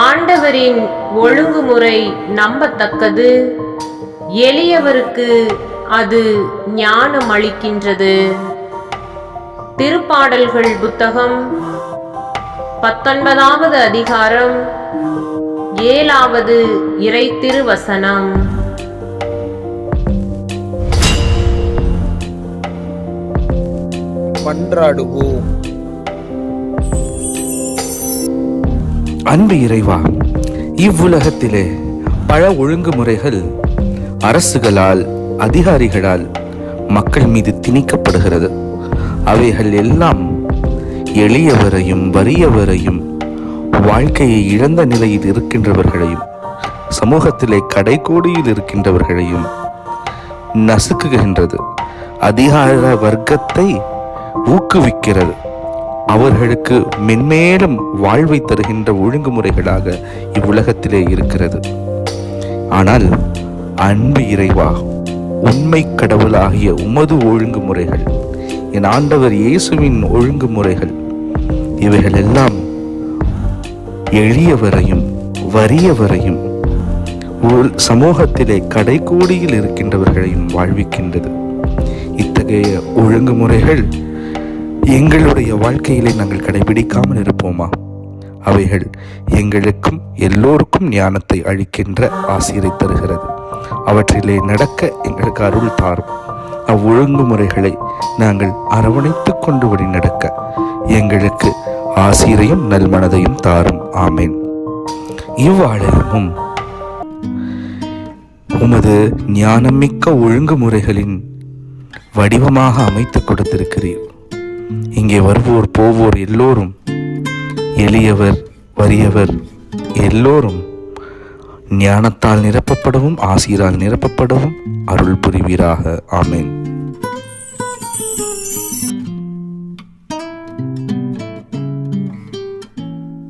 ஆண்டவரின் ஒழுங்குமுறை நம்பத்தக்கது. எளியவருக்கு அது ஞானம் அளிக்கின்றது திருப்பாடல்கள் புத்தகம் பத்தொன்பதாவது அதிகாரம் ஏழாவது இறை திருவசனம் மன்றாடுவோம் அன்பு இறைவா இவ்வுலகத்திலே பல ஒழுங்குமுறைகள் அரசுகளால் அதிகாரிகளால் மக்கள் மீது திணிக்கப்படுகிறது. அவைகள் எல்லாம் எளியவரையும் வறியவரையும் வாழ்க்கையை இழந்த நிலையில் இருக்கின்றவர்களையும் சமூகத்திலே கடைக்கோடியில் இருக்கின்றவர்களையும் நசுக்குகின்றது. அதிகார வர்க்கத்தை ஊக்குவிக்கிறது. அவர்களுக்கு மென்மேலும் வாழ்வை தருகின்ற ஒழுங்குமுறைகளாக இவ்வுலகத்திலே இருக்கிறது. ஆனால் அன்பு இறைவா உண்மை கடவுளாகிய உமது ஒழுங்குமுறைகள் என் ஆண்டவர் இயேசுவின் ஒழுங்குமுறைகள் இவைகள் எல்லாம் எளியவரையும் வறியவரையும் சமூகத்திலே கடைக்கோடியில் இருக்கின்றவர்களையும் வாழ்விக்கின்றது. இத்தகைய ஒழுங்குமுறைகள் எங்களுடைய வாழ்க்கையிலே நாங்கள் கடைபிடிக்காமல் இருப்போமா? அவைகள் எங்களுக்கும் எல்லோருக்கும் ஞானத்தை அளிக்கின்ற ஆசிரியை தருகிறது. அவற்றிலே நடக்க எங்களுக்கு அருள் தாரும். அவ்வொழுங்குமுறைகளை நாங்கள் அரவணைத்துக் கொண்டு வழி நடக்க எங்களுக்கு ஆசிரியையும் நல்மனதையும் தாரும். ஆமேன். இவ்வாழமும் உமது ஞானமிக்க ஒழுங்குமுறைகளின் வடிவமாக அமைத்து கொடுத்திருக்கிறீர். இங்கே வருவோர் போவோர் எல்லோரும் எளியவர் வறியவர் எல்லோரும் ஞானத்தால் நிரப்பப்படவும் ஆசிரால் நிரப்பப்படவும் அருள் புரிவீராக. ஆமேன்.